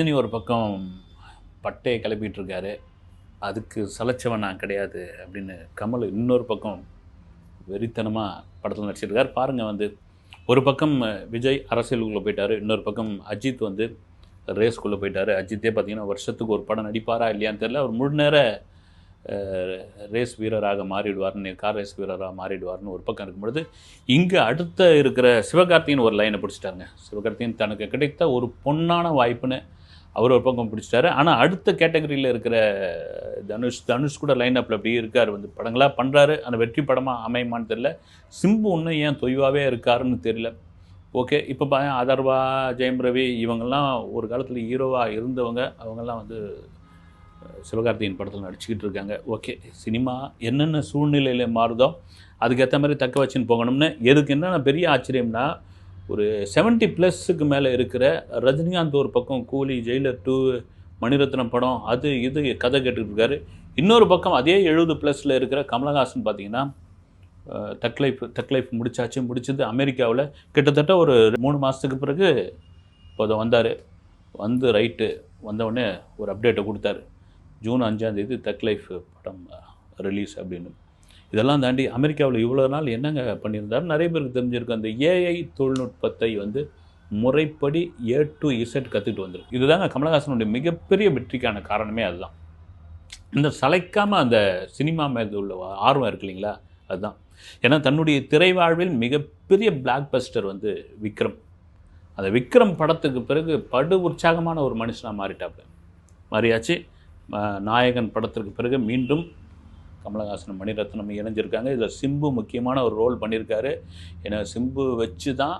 ரஜினி ஒரு பக்கம் பட்டையை கிளப்பிகிட்ருக்காரு அதுக்கு சலைச்சவன் நான் கிடையாது அப்படின்னு கமல் இன்னொரு பக்கம் வெறித்தனமாக படத்தில் நடிச்சிருக்கார். பாருங்கள் வந்து ஒரு பக்கம் விஜய் அரசியலுக்குள்ளே போயிட்டார் இன்னொரு பக்கம் அஜித் வந்து ரேஸ்குள்ளே போயிட்டார். அஜித்தே பார்த்திங்கன்னா வருஷத்துக்கு ஒரு படம் நடிப்பாரா இல்லையான்னு தெரில அவர் முழு நேர ரேஸ் வீரராக மாறிடுவார்னு கார் ரேஸ் வீரராக மாறிடுவார்னு ஒரு பக்கம் இருக்கும்பொழுது இங்கே அடுத்த இருக்கிற சிவகார்த்தியின் ஒரு லைனை பிடிச்சிட்டாங்க சிவகார்த்தியின் தனக்கு கிடைத்த ஒரு பொன்னான வாய்ப்புன்னு அவர் ஒரு பக்கம் பிடிச்சிட்டாரு. ஆனால் அடுத்த கேட்டகரியில் இருக்கிற தனுஷ் தனுஷ் கூட லைன் அப்பில் அப்படியே இருக்கார். வந்து படங்களாக பண்ணுறாரு அந்த வெற்றி படமாக அமையுமான்னு தெரியல. சிம்பு ஒன்றும் ஏன் தொய்வாகவே இருக்காருன்னு தெரியல. ஓகே இப்போ பா அதர்வா ஜெயம் ரவி இவங்கெல்லாம் ஒரு காலத்தில் ஹீரோவாக இருந்தவங்க. அவங்கெல்லாம் வந்து சிவகார்த்தியின் சிவகார்த்திகேயன் படத்தில் நடிச்சுக்கிட்டு இருக்காங்க. ஓகே சினிமா என்னென்ன சூழ்நிலையில் மாறுதோ அதுக்கேற்ற மாதிரி தக்க வச்சுன்னு போகணும்னு எதுக்கு என்னென்ன பெரிய ஆச்சரியம்னா ஒரு 70 ப்ளஸ்ஸுக்கு மேலே இருக்கிற ரஜினிகாந்த் ஒரு பக்கம் கூலி ஜெயிலர் டூ மணிரத்னம் படம் அது இது கதை கேட்டுட்டு இருக்காரு இன்னொரு பக்கம் அதே எழுபது ப்ளஸில் இருக்கிற கமலஹாசன் பார்த்தீங்கன்னா தக்லைஃப் தக்லைஃப் தக் லைஃப் முடிச்சாச்சு முடிச்சது அமெரிக்காவில். கிட்டத்தட்ட ஒரு மூணு மாதத்துக்கு பிறகு இப்போ அதை வந்தார். வந்து ரைட்டு வந்தவுடனே ஒரு அப்டேட்டை கொடுத்தாரு. ஜூன் அஞ்சாந்தேதி தக் லைஃப் படம் ரிலீஸ் அப்படின்னு. இதெல்லாம் தாண்டி அமெரிக்காவில் இவ்வளோ நாள் என்னங்க பண்ணியிருந்தாரு? நிறைய பேருக்கு தெரிஞ்சிருக்கு அந்த ஏஐ தொழில்நுட்பத்தை வந்து முறைப்படி ஏ டு இசட் கற்றுக்கிட்டு வந்திருக்கு. இதுதாங்க கமலஹாசனுடைய மிகப்பெரிய வெற்றிக்கான காரணமே அதுதான். இந்த சளைக்காமல் அந்த சினிமா மேல் உள்ள ஆர்வம் இருக்கு இல்லைங்களா? அதுதான். ஏன்னா தன்னுடைய திரை வாழ்வில் மிகப்பெரிய பிளாக் பஸ்டர் வந்து விக்ரம். அந்த விக்ரம் படத்துக்கு பிறகு படு உற்சாகமான ஒரு மனுஷனாக மாறிட்டாப்புல மாறியாச்சு. நாயகன் படத்திற்கு பிறகு மீண்டும் கமலஹாசன் மணிரத்னம் இணைஞ்சிருக்காங்க. இதில் சிம்பு முக்கியமான ஒரு ரோல் பண்ணியிருக்காரு ஏன்னா சிம்பு வச்சு தான்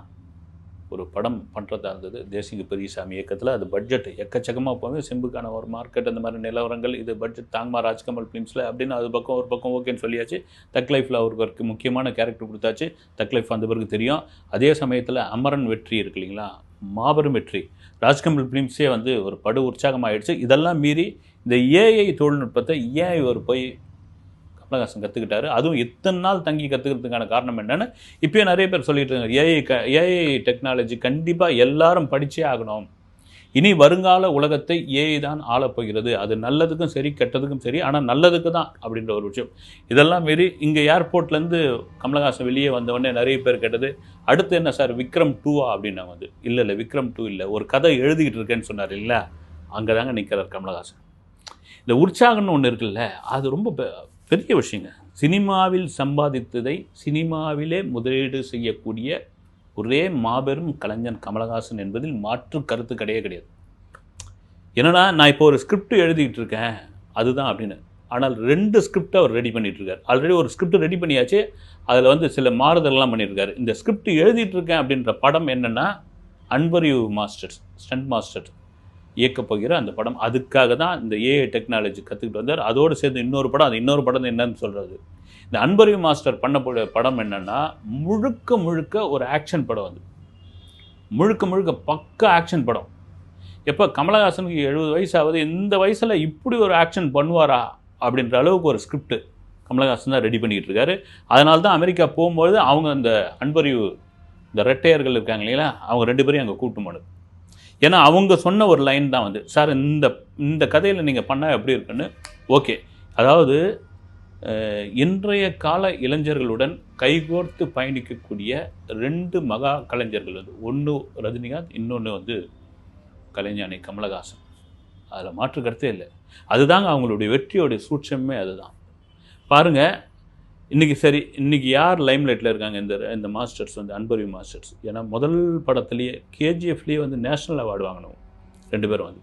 ஒரு படம் பண்ணுறதா இருந்தது. தேசிங்க பெரியசாமி இயக்கத்தில் அது பட்ஜெட் எக்கச்சக்கமாக போகும் சிம்புக்கான ஒரு மார்க்கெட் அந்த மாதிரி நிலவரங்கள் இது பட்ஜெட் தாங்மா ராஜ்கமல் ஃபிலிம்ஸில் அப்படின்னு அது பக்கம் ஒரு பக்கம் ஓகேன்னு சொல்லியாச்சு. தக் லைஃப்பில் அவருக்கு ஒரு முக்கியமான கேரக்டர் கொடுத்தாச்சு. தக் லைஃப் அந்த பிறகு தெரியும். அதே சமயத்தில் அமரன் வெற்றி இருக்கு இல்லைங்களா? மாபெரும் வெற்றி. ராஜ்கமல் ஃபிலிம்ஸே வந்து ஒரு படு உற்சாகமாகிடுச்சு இதெல்லாம் மீறி இந்த ஏஐ தொழில்நுட்பத்தை ஏன் இவர் போய் கமலஹாசன் கற்றுக்கிட்டாரு அதுவும் இத்தனை நாள் தங்கி கற்றுக்கிறதுக்கான காரணம் என்னென்னு இப்போயே நிறைய பேர் சொல்லிட்டு இருக்காங்க. ஏஐ க ஏஐ டெக்னாலஜி கண்டிப்பாக எல்லாரும் படித்தே ஆகணும். இனி வருங்கால உலகத்தை ஏஐ தான் ஆளப்போகிறது அது நல்லதுக்கும் சரி கெட்டதுக்கும் சரி ஆனால் நல்லதுக்கு தான் அப்படின்ற ஒரு விஷயம். இதெல்லாம் மீறி இங்கே ஏர்போர்ட்லேருந்து கமலஹாசன் வெளியே வந்தவொடனே நிறைய பேர் கேட்டது அடுத்து என்ன சார் விக்ரம் டூவா அப்படின்னா வந்து. இல்லை இல்லை விக்ரம் டூ இல்லை. ஒரு கதை எழுதிக்கிட்டு இருக்கேன்னு சொன்னார் இல்லை. அங்கே தாங்க நிற்கிறார் கமலஹாசன். இந்த உற்சாகம்னு ஒன்று இருக்குல்ல அது ரொம்ப பெரிய விஷயங்க. சினிமாவில் சம்பாதித்ததை சினிமாவிலே முதலீடு செய்யக்கூடிய ஒரே மாபெரும் கலைஞன் கமலஹாசன் என்பதில் மாற்று கருத்து கிடையவே கிடையாது. என்னன்னா நான் இப்போ ஒரு ஸ்கிரிப்ட் எழுதிக்கிட்டு இருக்கேன் அதுதான் அப்படின்னு. ஆனால் ரெண்டு ஸ்கிரிப்டை அவர் ரெடி பண்ணிட்டு ஆல்ரெடி ஒரு ஸ்கிரிப்ட் ரெடி பண்ணியாச்சு அதில் வந்து சில மாறுதல்லாம் பண்ணியிருக்காரு. இந்த ஸ்கிரிப்ட் எழுதிட்டு இருக்கேன் அப்படின்ற படம் என்னென்னா அன்பர் யூ மாஸ்டர்ஸ் ஸ்டண்ட் மாஸ்டர்ஸ் இயக்கப் அந்த படம். அதுக்காக தான் இந்த ஏஐ டெக்னாலஜி கற்றுக்கிட்டு வந்தார். அதோடு சேர்ந்து இன்னொரு படம். அது இன்னொரு படம் என்னன்னு சொல்கிறது இந்த அன்பறிவு மாஸ்டர் பண்ணக்கூடிய படம் என்னென்னா முழுக்க முழுக்க ஒரு ஆக்ஷன் படம் அது. முழுக்க முழுக்க பக்க ஆக்ஷன் படம். எப்போ கமலஹாசனுக்கு எழுபது வயசாகுது இந்த வயசில் இப்படி ஒரு ஆக்ஷன் பண்ணுவாரா அப்படின்ற அளவுக்கு ஒரு ஸ்கிரிப்ட் கமலஹாசன் தான் ரெடி பண்ணிக்கிட்டு இருக்காரு அதனால தான் அமெரிக்கா போகும்போது அவங்க அந்த அன்பறிவு இந்த ரெட்டையர்கள் இருக்காங்க இல்லைங்களா? அவங்க ரெண்டு பேரையும் அங்கே கூட்டு போனது. ஏன்னா அவங்க சொன்ன ஒரு லைன் தான் வந்து சார் இந்த இந்த கதையில் நீங்கள் பண்ணால் எப்படி இருக்குன்னு? ஓகே அதாவது இன்றைய கால இளைஞர்களுடன் கைகோர்த்து பயணிக்கக்கூடிய ரெண்டு மகா கலைஞர்கள் வந்து ஒன்று ரஜினிகாந்த் இன்னொன்று வந்து கலைஞானி கமலஹாசன். அதில் மாற்று கருத்தே இல்லை. அதுதாங்க அவங்களுடைய வெற்றியோடைய சூட்சமே அதுதான். பாருங்கள் இன்றைக்கி சரி இன்றைக்கி யார் லைம்லைட்டில் இருக்காங்க? இந்த இந்த மாஸ்டர்ஸ் வந்து அன்பரிவி மாஸ்டர்ஸ். ஏன்னா முதல் படத்துலேயே கேஜிஎஃப்லேயே வந்து நேஷ்னல் அவார்டு வாங்கினோம் ரெண்டு பேரும் வந்து.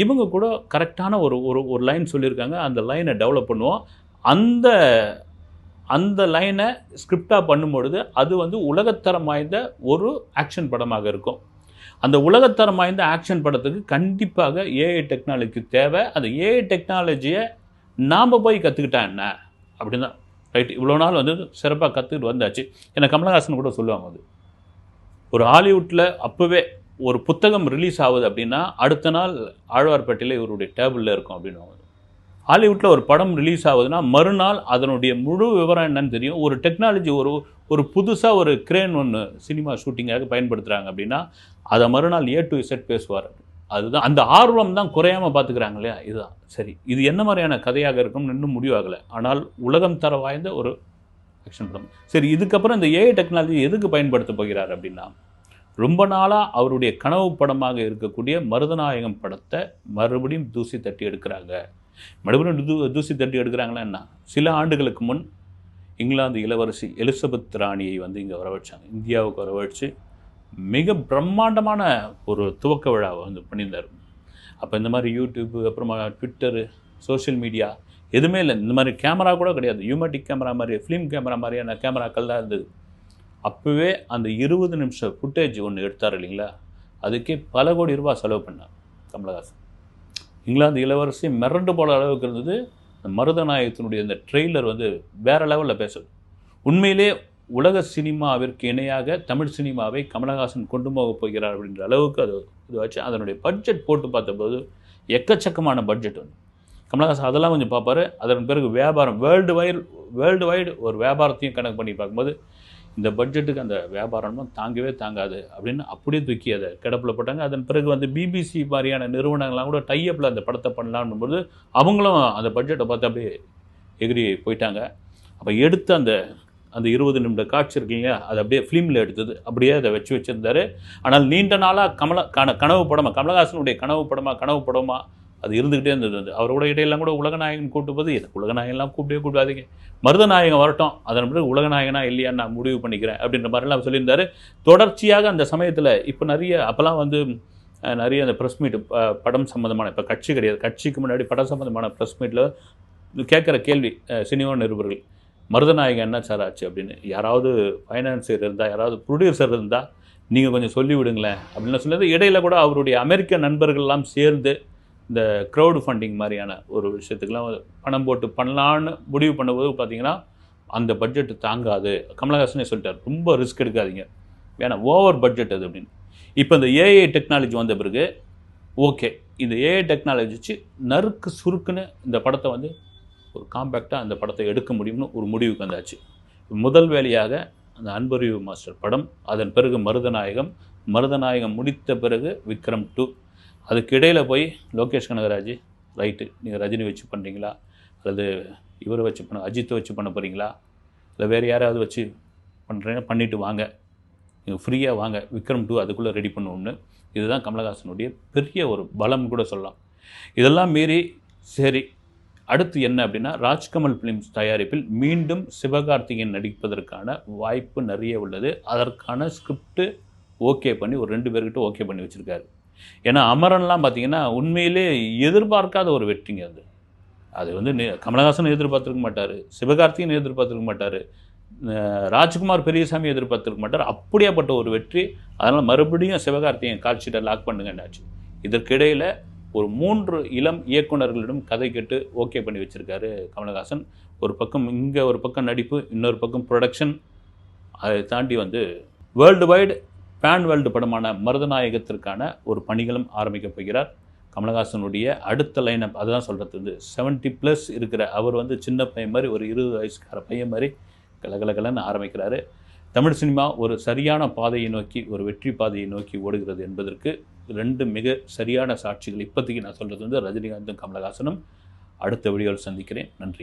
இவங்க கூட கரெக்டான ஒரு ஒரு ஒரு லைன் சொல்லியிருக்காங்க. அந்த லைனை டெவலப் பண்ணுவோம். அந்த அந்த லைனை ஸ்கிரிப்டாக பண்ணும்பொழுது அது வந்து உலகத்தரம் வாய்ந்த ஒரு ஆக்ஷன் படமாக இருக்கும். அந்த உலகத்தரம் வாய்ந்த ஆக்ஷன் படத்துக்கு கண்டிப்பாக ஏஐ டெக்னாலஜிக்கு தேவை. அந்த ஏஐ டெக்னாலஜியை நாம் போய் கற்றுக்கிட்டா என்ன? அப்படின்னு தான் ரைட் இவ்வளோ நாள் வந்து சிறப்பாக கற்றுக்கிட்டு வந்தாச்சு. ஏன்னா கமலஹாசன் கூட சொல்லுவாங்க அது. ஒரு ஹாலிவுட்டில் அப்போவே ஒரு புத்தகம் ரிலீஸ் ஆகுது அப்படின்னா அடுத்த நாள் ஆழ்வார்பேட்டையில் இவருடைய டேபிளில் இருக்கும் அப்படின்னு ஹாலிவுட்டில் ஒரு படம் ரிலீஸ் ஆகுதுன்னா மறுநாள் அதனுடைய முழு விவரம் என்னன்னு தெரியும். ஒரு டெக்னாலஜி ஒரு ஒரு புதுசாக ஒரு கிரேன் ஒன்று சினிமா ஷூட்டிங்காக பயன்படுத்துகிறாங்க அப்படின்னா அதை மறுநாள் ஏ டு செட் பேசுவார். அதுதான். அந்த ஆர்வம் தான் குறையாமல் பார்த்துக்கிறாங்க இல்லையா? இதுதான். சரி. இது என்ன மாதிரியான கதையாக இருக்கும்னு இன்னும் முடிவாகலை. ஆனால் உலகம் தர வாய்ந்த ஒரு ஆக்ஷன் படம் சரி இதுக்கப்புறம் இந்த ஏஐ டெக்னாலஜி எதுக்கு பயன்படுத்த போகிறார் அப்படின்னா ரொம்ப நாளாக அவருடைய கனவு படமாக இருக்கக்கூடிய மருதநாயகம் படத்தை மறுபடியும் தூசி தட்டி எடுக்கிறாங்க. மறுபடியும் தூ தூசி தட்டி எடுக்கிறாங்களா என்ன? சில ஆண்டுகளுக்கு முன் இங்கிலாந்து இளவரசி எலிசபெத் ராணியை வந்து இங்கே வரவழைச்சாங்க. இந்தியாவுக்கு வரவழைச்சு மிக பிரம்மாண்டமான ஒரு துவக்க விழாவை வந்து பண்ணியிருந்தார். அப்போ இந்த மாதிரி யூடியூப் அப்புறமா ட்விட்டரு சோஷியல் மீடியா எதுவுமே இல்லை. இந்த மாதிரி கேமரா கூட கிடையாது. யூமேட்டிக் கேமரா மாதிரி ஃபிலிம் கேமரா மாதிரியான கேமராக்கள் தான் இருந்தது. அப்போவே அந்த இருபது நிமிஷம் ஃபுட்டேஜ் ஒன்று எடுத்தார் இல்லைங்களா? அதுக்கே பல கோடி ரூபா செலவு பண்ணார் கமலஹாசன். இங்கிலாந்து இளவரசி மிரண்டு போல அளவுக்கு இருந்தது. இந்த மருதநாயகத்தினுடைய அந்த ட்ரெய்லர் வந்து வேற லெவலில் பேசுது. உண்மையிலே உலக சினிமாவிற்கு இணையாக தமிழ் சினிமாவை கமலஹாசன் கொண்டு போக போகிறார் அப்படின்ற அளவுக்கு அது இது வச்சு அதனுடைய பட்ஜெட் போட்டு பார்த்தபோது எக்கச்சக்கமான பட்ஜெட் வந்து. கமலஹாசன் அதெல்லாம் கொஞ்சம் பார்ப்பாரு. அதன் பிறகு வியாபாரம் வேர்ல்டு வைடு வேர்ல்டு வைடு ஒரு வியாபாரத்தையும் கணக்கு பண்ணி பார்க்கும்போது இந்த பட்ஜெட்டுக்கு அந்த வியாபாரமும் தாங்கவே தாங்காது அப்படின்னு அப்படியே தூக்கி அதை கிடப்பில் போட்டாங்க. அதன் பிறகு வந்து பிபிசி மாதிரியான நிறுவனங்கள்லாம் கூட டைஅப்பில் அந்த படத்தை பண்ணலாம்னும் போது அவங்களும் அந்த பட்ஜெட்டை பார்த்து அப்படியே எகிரி போயிட்டாங்க. அப்போ எடுத்து அந்த அந்த இருபது நிமிட காட்சி இருக்கீங்க. அது அப்படியே ஃபிலிமில் எடுத்தது. அப்படியே அதை வச்சு வச்சுருந்தாரு. ஆனால் நீண்ட நாளாக கமல கன கனவு படமாக கமலஹாசனுடைய கனவு படமாக கனவு படமாக அது இருந்துக்கிட்டே இருந்தது. அவரோட இடையெல்லாம் கூட உலகநாயகன் கூட்டு போது உலகநாயகன்லாம் கூப்பிட்டே கூப்பிடாதீங்க. மருதநாயகன் வரட்டும். அதன் பிறகு உலகநாயகனா இல்லையான்னு நான் முடிவு பண்ணிக்கிறேன். அப்படின்ற மாதிரிலாம் சொல்லியிருந்தாரு. தொடர்ச்சியாக அந்த சமயத்தில் இப்போ நிறைய அப்போல்லாம் வந்து நிறைய அந்த ப்ரெஸ் மீட் படம் சம்மந்தமான இப்போ கட்சி கிடையாது. கட்சிக்கு முன்னாடி படம் சம்மந்தமான ப்ரெஸ் மீட்டில் கேட்குற கேள்வி சினிமா நிருபர்கள். மருதநாயகன் என்ன சார் ஆச்சு அப்படின்னு? யாராவது ஃபைனான்சியர் இருந்தால் யாராவது ப்ரொடியூசர் இருந்தால் நீங்கள் கொஞ்சம் சொல்லி விடுங்களேன் அப்படின்னு சொன்னது இடையில கூட அவருடைய அமெரிக்க நண்பர்கள்லாம் சேர்ந்து இந்த க்ரௌடு ஃபண்டிங் மாதிரியான ஒரு விஷயத்துக்கெலாம் பணம் போட்டு பண்ணலான்னு முடிவு பண்ணும்போது பார்த்தீங்கன்னா அந்த பட்ஜெட் தாங்காது. கமலஹாசனே சொல்லிட்டார் ரொம்ப ரிஸ்க் எடுக்காதீங்க. ஏன்னா ஓவர் பட்ஜெட் அது அப்படின்னு. இப்போ இந்த ஏஐ டெக்னாலஜி வந்த பிறகு ஓகே இந்த ஏஐ டெக்னாலஜி வச்சு நறுக்கு சுருக்குன்னு இந்த படத்தை வந்து ஒரு காம்பேக்டாக அந்த படத்தை எடுக்க முடியும்னு ஒரு முடிவுக்கு வந்தாச்சு. முதல் வேலையாக அந்த அன்பறிவு மாஸ்டர் படம் அதன் பிறகு மருதநாயகம் மருதநாயகம் முடித்த பிறகு விக்ரம் டூ அதுக்கு இடையில் போய் லோகேஷ் கனகராஜ் ரைட்டு நீங்கள் ரஜினி வச்சு பண்ணுறீங்களா அல்லது இவரை வச்சு பண்ண அஜித்தை வச்சு பண்ண போகிறீங்களா இல்லை வேறு யாராவது வச்சு பண்ணுறீங்க பண்ணிவிட்டு வாங்க. நீங்கள் ஃப்ரீயாக வாங்க. விக்ரம் டூ அதுக்குள்ளே ரெடி பண்ணுவோம்னு. இதுதான் கமலஹாசனுடைய பெரிய ஒரு பலம் கூட சொல்லலாம். இதெல்லாம் மீறி சரி அடுத்து என்ன அப்படின்னா ராஜ்கமல் ஃபிலிம்ஸ் தயாரிப்பில் மீண்டும் சிவகார்த்திகேயன் நடிப்பதற்கான வாய்ப்பு நிறைய உள்ளது. அதற்கான ஸ்கிரிப்டு ஓகே பண்ணி ஒரு ரெண்டு பேர்கிட்ட ஓகே பண்ணி வச்சுருக்காரு. ஏன்னா அமரன்லாம் பார்த்திங்கன்னா உண்மையிலே எதிர்பார்க்காத ஒரு வெற்றிங்க அது. அது வந்து கமலஹாசன் எதிர்பார்த்துருக்க மாட்டார் சிவகார்த்திகன் எதிர்பார்த்துருக்க மாட்டார் ராஜ்குமார் பெரியசாமி எதிர்பார்த்துருக்க மாட்டார். அப்படியாப்பட்ட ஒரு வெற்றி. அதனால் மறுபடியும் சிவகார்த்திகேயன் கால் ஷீட்டை லாக் பண்ணுங்கன்னாச்சு. இதற்கிடையில் ஒரு மூன்று இளம் இயக்குனர்களிடம் கதை கேட்டு ஓகே பண்ணி வச்சுருக்காரு கமலஹாசன். ஒரு பக்கம் இங்கே ஒரு பக்கம் நடிப்பு இன்னொரு பக்கம் ப்ரொடக்ஷன் அதை தாண்டி வந்து வேர்ல்டு வைடு பேன் வேர்ல்டு படமான மருதநாயகத்திற்கான ஒரு பணிகளும் ஆரம்பிக்கப் போகிறார். கமலஹாசனுடைய அடுத்த லைனப் அதுதான் சொல்கிறது வந்து 70 ப்ளஸ் இருக்கிற அவர் வந்து சின்ன பையன் மாதிரி ஒரு இருபது வயசுக்கார பையன் மாதிரி கலகலகலன்னு ஆரம்பிக்கிறாரு. தமிழ் சினிமா ஒரு சரியான பாதையை நோக்கி ஒரு வெற்றி பாதையை நோக்கி ஓடுகிறது என்பதற்கு ரெண்டு மிக சரியான சாட்சிகள் இப்போதைக்கு நான் சொல்கிறது வந்து ரஜினிகாந்தும் கமலஹாசனும். அடுத்த வீடியோவில் சந்திக்கிறேன். நன்றி.